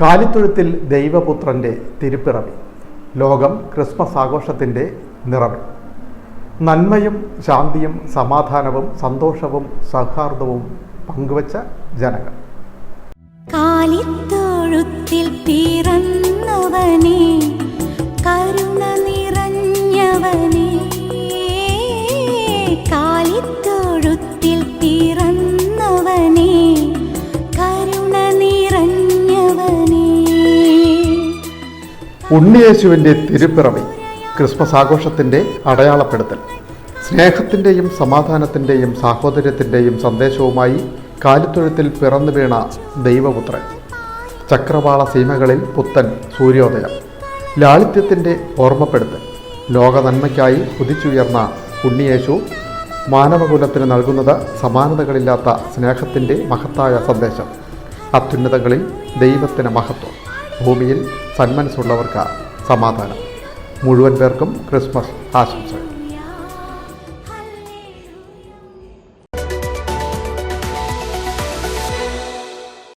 കാലിത്തൊഴുത്തിൽ ദൈവപുത്രന്റെ തിരുപ്പിറവി. ലോകം ക്രിസ്മസ് ആഘോഷത്തിന്റെ നിറവ് നന്മയും ശാന്തിയും സമാധാനവും സന്തോഷവും സൗഹാർദ്ദവും പങ്കുവച്ച ജനങ്ങൾ. കാലിത്തൊഴുത്തിൽ പിറന്നവനേ കാലിത്തൊഴുത്തിൽ പിറന്നവനേ ഉണ്ണിയേശുവിന്റെ തിരുപ്പിറവി ക്രിസ്മസ് ആഘോഷത്തിന്റെ അടയാളപ്പെടുത്തൽ സ്നേഹത്തിന്റെയും സമാധാനത്തിന്റെയും സാഹോദര്യത്തിന്റെയും സന്ദേശവുമായി കാലിത്തൊഴുത്തിൽ പിറന്നു വീണ ദൈവപുത്രൻ ചക്രവാള സീമകളിൽ പുത്തൻ സൂര്യോദയം ലാളിത്യത്തിന്റെ ഓർമ്മപ്പെടുത്തൽ ലോക നന്മയ്ക്കായി ഉദിച്ചുയർന്ന ഉണ്ണിയേശു മാനവകുലത്തിന് നൽകുന്നത് സമാനതകളില്ലാത്ത സ്നേഹത്തിന്റെ മഹത്തായ സന്ദേശം അത്യുന്നതങ്ങളിൽ ദൈവത്തിന് മഹത്വം. ഭൂമിയിൽ സന്മനസ്സുള്ളവർക്ക് സമാധാനം. മുഴുവൻ പേർക്കും ക്രിസ്മസ് ആശംസകൾ.